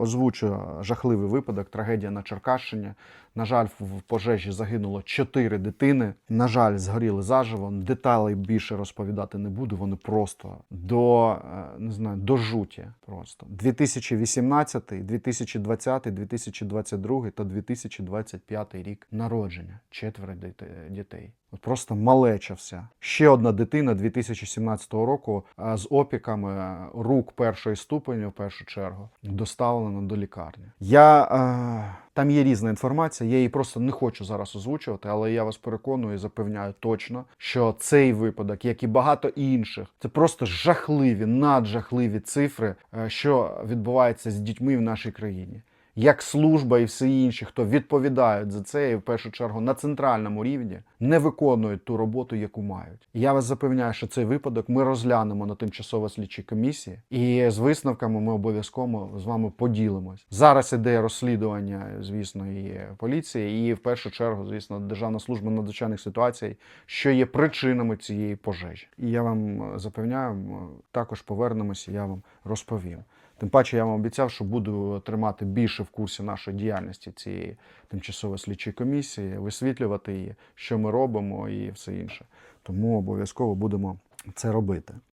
озвучу жахливий випадок, трагедія на Черкащині. На жаль, в пожежі загинуло чотири дитини. На жаль, згоріли заживо. Деталей більше розповідати не буду. Вони просто до е, не знаю, до жуті. Просто 2018, 2020, 2022 та 2025 рік народження. Четверо дітей. От просто малеча вся. Ще одна дитина 2017 року е, з опіками е, рук першої ступені, в першу чергу, доставлена до лікарні. Я е, там є різна інформація, я її просто не хочу зараз озвучувати, але я вас переконую і запевняю точно, що цей випадок, як і багато інших, це просто жахливі, наджахливі цифри, е, що відбувається з дітьми в нашій країні. Як служба і всі інші, хто відповідають за це, і в першу чергу на центральному рівні, не виконують ту роботу, яку мають. Я вас запевняю, що цей випадок ми розглянемо на тимчасово слідчій комісії, і з висновками ми обов'язково з вами поділимось. Зараз іде розслідування, звісно, і поліції, і в першу чергу, звісно, Державна служба надзвичайних ситуацій, що є причинами цієї пожежі. І я вам е, запевняю, також повернемося, я вам розповім. Тим паче я вам обіцяв, що буду тримати більше в курсі нашої діяльності цієї тимчасової слідчої комісії, висвітлювати її, що ми робимо і все інше. Тому обов'язково будемо це робити.